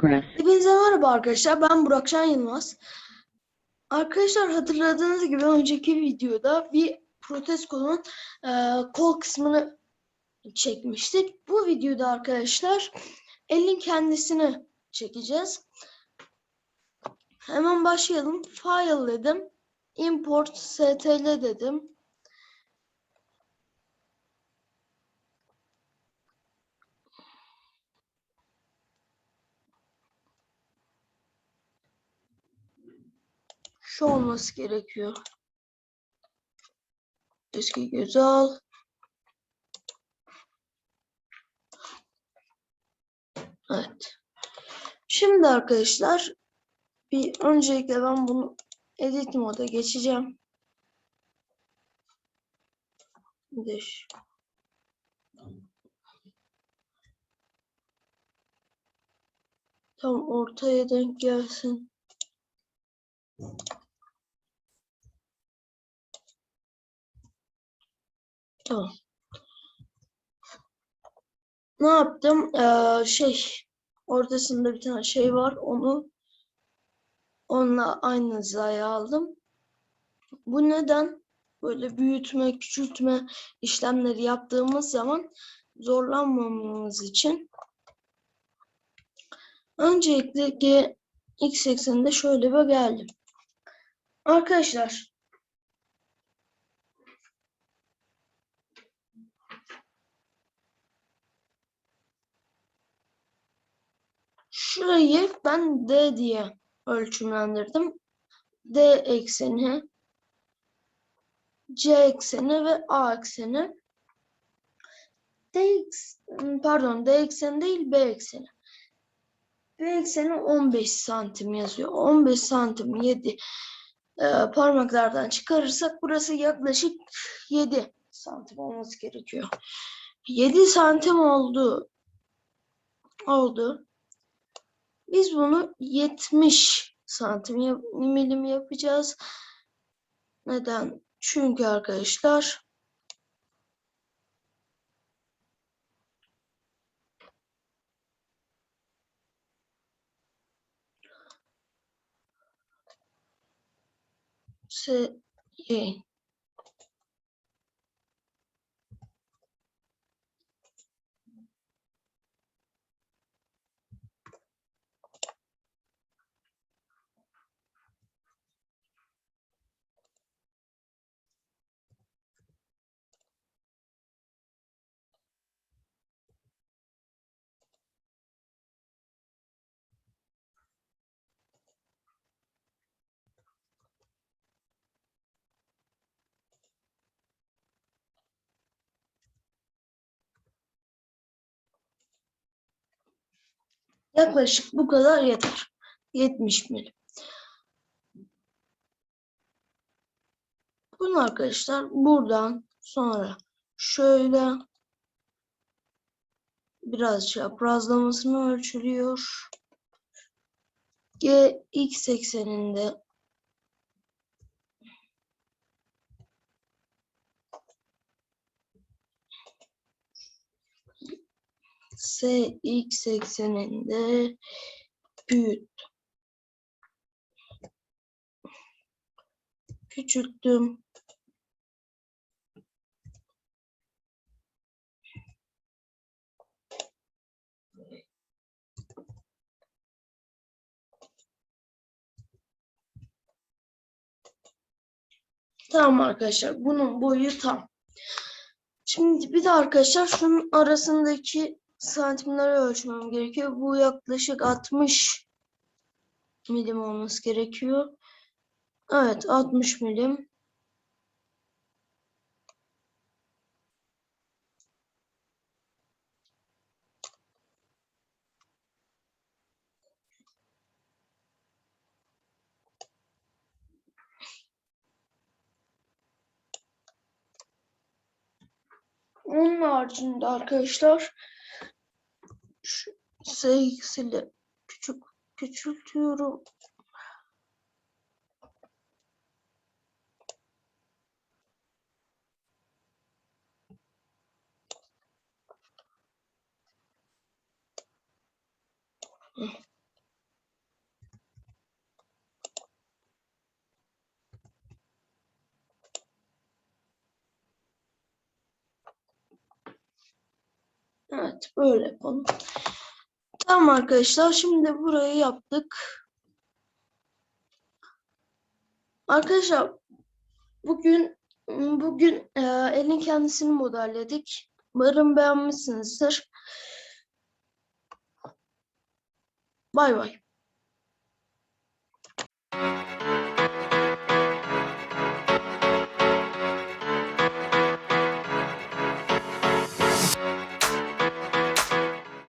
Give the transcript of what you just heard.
Progress. Hepinize merhaba arkadaşlar. Ben Burak Can Yılmaz. Arkadaşlar hatırladığınız gibi önceki videoda bir protez kolun e, kol kısmını çekmiştik. Bu videoda arkadaşlar elin kendisini çekeceğiz. Hemen başlayalım. File dedim. Import stl dedim. Şu olması gerekiyor. Eski göze al. Evet. Şimdi arkadaşlar bir öncelikle ben bunu edit moda geçeceğim. Şu- Tam ortaya denk gelsin. Tamam. Ne yaptım? Ee, şey ortasında bir tane şey var. Onu onunla aynı hizaya aldım. Bu neden? Böyle büyütme, küçültme işlemleri yaptığımız zaman zorlanmamamız için. Öncelikle x ekseninde şöyle bir geldim. Arkadaşlar Şurayı ben D diye ölçümlendirdim. D ekseni, C ekseni ve A ekseni. D eks- pardon D ekseni değil B ekseni. B ekseni 15 santim yazıyor. 15 santim 7 e, parmaklardan çıkarırsak burası yaklaşık 7 santim olması gerekiyor. 7 santim oldu. Oldu. Biz bunu 70 santim milim yapacağız. Neden? Çünkü arkadaşlar se yaklaşık bu kadar yeter. 70 milim. Bunu arkadaşlar buradan sonra şöyle biraz çaprazlamasını ölçülüyor. G x ekseninde S x ekseninde büyüt. Küçülttüm. Tamam arkadaşlar. Bunun boyu tam. Şimdi bir de arkadaşlar şunun arasındaki santimleri ölçmem gerekiyor. Bu yaklaşık 60 milim olması gerekiyor. Evet 60 milim. Onun haricinde arkadaşlar sayı yükseli küçük küçültüyorum. Evet, böyle yapalım. Tamam arkadaşlar şimdi burayı yaptık. Arkadaşlar bugün bugün e, elin kendisini modelledik. Umarım beğenmişsinizdir. Bay bay.